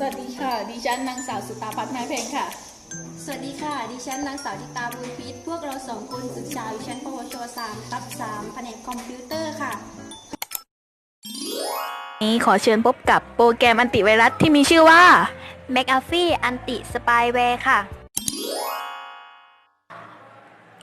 สวัสดีค่ะ ดิฉันนางสาวสุตาพัฒน์ไม้เพลงค่ะ สวัสดีค่ะ ดิฉันนางสาวทิตาบุญพิษพวกเราสองคนศึกษาอยู่ชั้นปวช3ทับ3แผนกคอมพิวเตอร์ค่ะ นี้ขอเชิญพบกับโปรแกรมอันติไวรัสที่มีชื่อว่า m c a f e e Anti Spyware ค่ะ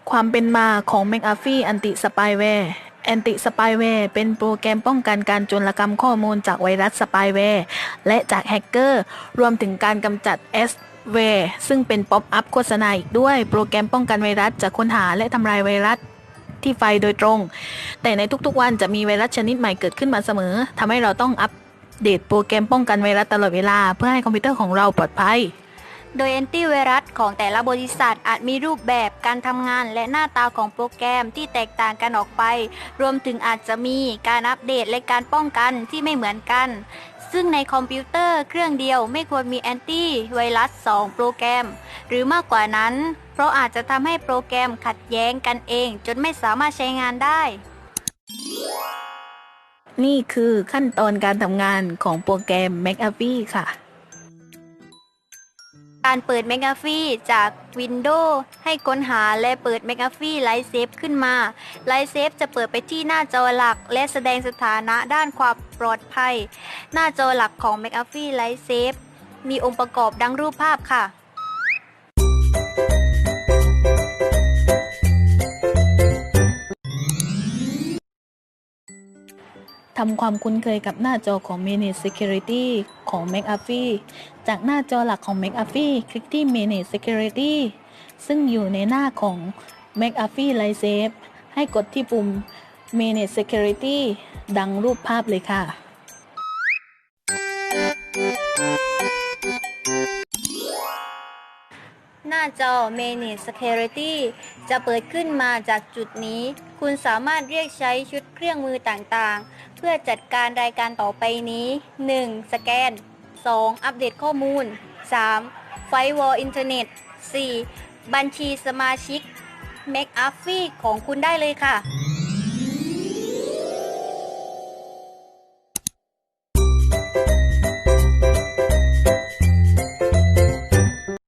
ความเป็นมาของ m c a f e e Anti Spyware Anti Spyware เป็นโปรแกรมป้องกันการโจรกรรมข้อมูลจากไวรัสสปายแวร์และจากแฮกเกอร์ รวมถึงการกำจัด s w a r e ซึ่งเป็นป๊อปอัพโฆษณาอีกด้วย โปรแกรมป้องกันไวรัสจะค้นหาและทำลายไวรัสที่ไฟโดยตรง แต่ในทุกๆวันจะมีไวรัสชนิดใหม่เกิดขึ้นมาเสมอทำให้เราต้องอัปเดตโปรแกรมป้องกันไวรัสตลอดเวลา เพื่อให้คอมพิวเตอร์ของเราปลอดภัย โดยแอนตี้ไวรัสของแต่ละบริษัทอาจมีรูปแบบการทำงานและหน้าตาของโปรแกรมที่แตกต่างกันออกไป รวมถึงอาจจะมีการอัปเดตและการป้องกันที่ไม่เหมือนกัน ซึ่งในคอมพิวเตอร์เครื่องเดียวไม่ควรมีแอนตี้ไวรัส 2 โปรแกรม หรือมากกว่านั้น เพราะอาจจะทำให้โปรแกรมขัดแย้งกันเอง จนไม่สามารถใช้งานได้นี่คือขั้นตอนการทำงานของโปรแกรม McAfee ค่ะ การเปิด m e g a f e e จาก Windows ให้ค้นหาและเปิด m e g a f e e Light Safe ขึ้นมา Light Safe จะเปิดไปที่หน้าจอหลัก และแสดงสถานะด้านความปลอดภัย หน้าจอหลักของ m e g a f e e Light Safe มีองค์ประกอบดังรูปภาพค่ะทำความคุ้นเคยกับหน้าจอของ Manage Security ของ m a c a f e e จากหน้าจอหลักของ m a c a f e e คลิกที่ Manage Security ซึ่งอยู่ในหน้าของ m a c a f e e Live Safe ให้กดที่ปุ่ม Manage Security ดังรูปภาพเลยค่ะหน้าจอ Manage Security จะเปิดขึ้นมาจากจุดนี้ คุณสามารถเรียกใช้ชุดเครื่องมือต่างๆ เพื่อจัดการรายการต่อไปนี้ 1. สแกน 2. อัปเดตข้อมูล 3. ไฟวอลอินเทอร์เน็ต 4. บัญชีสมาชิก Make up ฟ e ของคุณได้เลยค่ะ